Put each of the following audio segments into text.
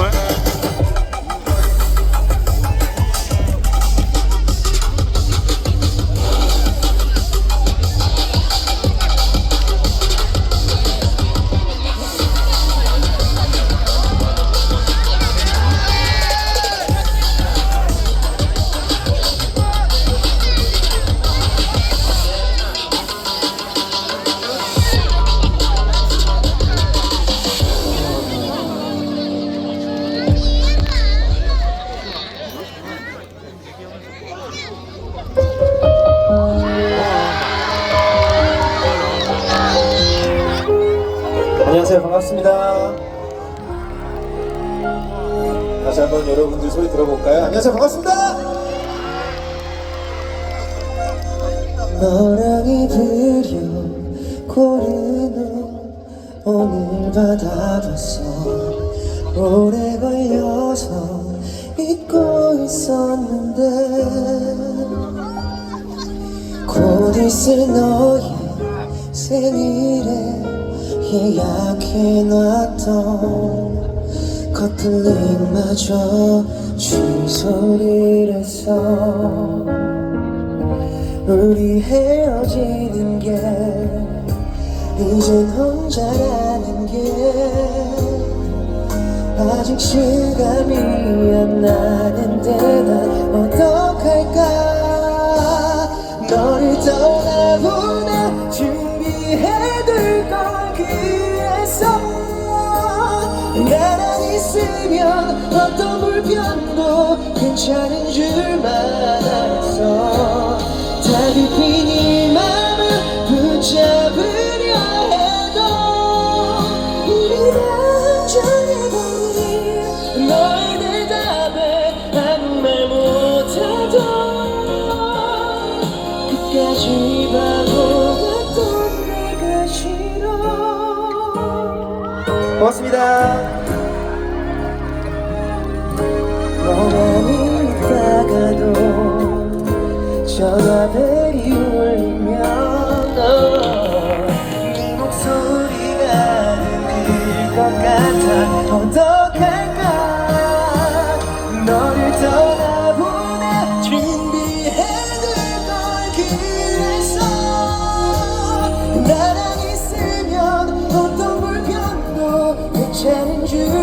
걸? 안녕하세요. 반갑습니다. 다시 한번 여러분들 소리 들어볼까요? 안녕하세요. 반갑습니다. 너랑 입으려 고르는 오늘 받아봤어 오래 걸려서 잊고 있었는데 곧 있을 너의 생일에 예약해놨던 커플링마저 취소를 했어 우리 헤어지는 게 이젠 혼자라는 게 아직 실감이 안 나는데 난 어떤 불편도 괜찮은 줄만 알았어. 다급히 네 맘을 붙잡으려 해도 다 정해버린 너의 대답에 아무 말 못해도 끝까지 바보 같던 내가 싫어. 고맙습니다 전화벨이 울리면 어, 네 목소리가 들릴 것 같아. 어떡할까? 너를 떠나보내 준비해둘 걸 그랬어. 나랑 있으면 어떤 불편도 괜찮은 줄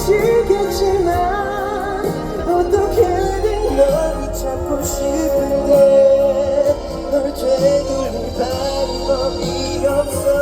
보기 싫겠지만 어떻게든 널 붙잡고 싶어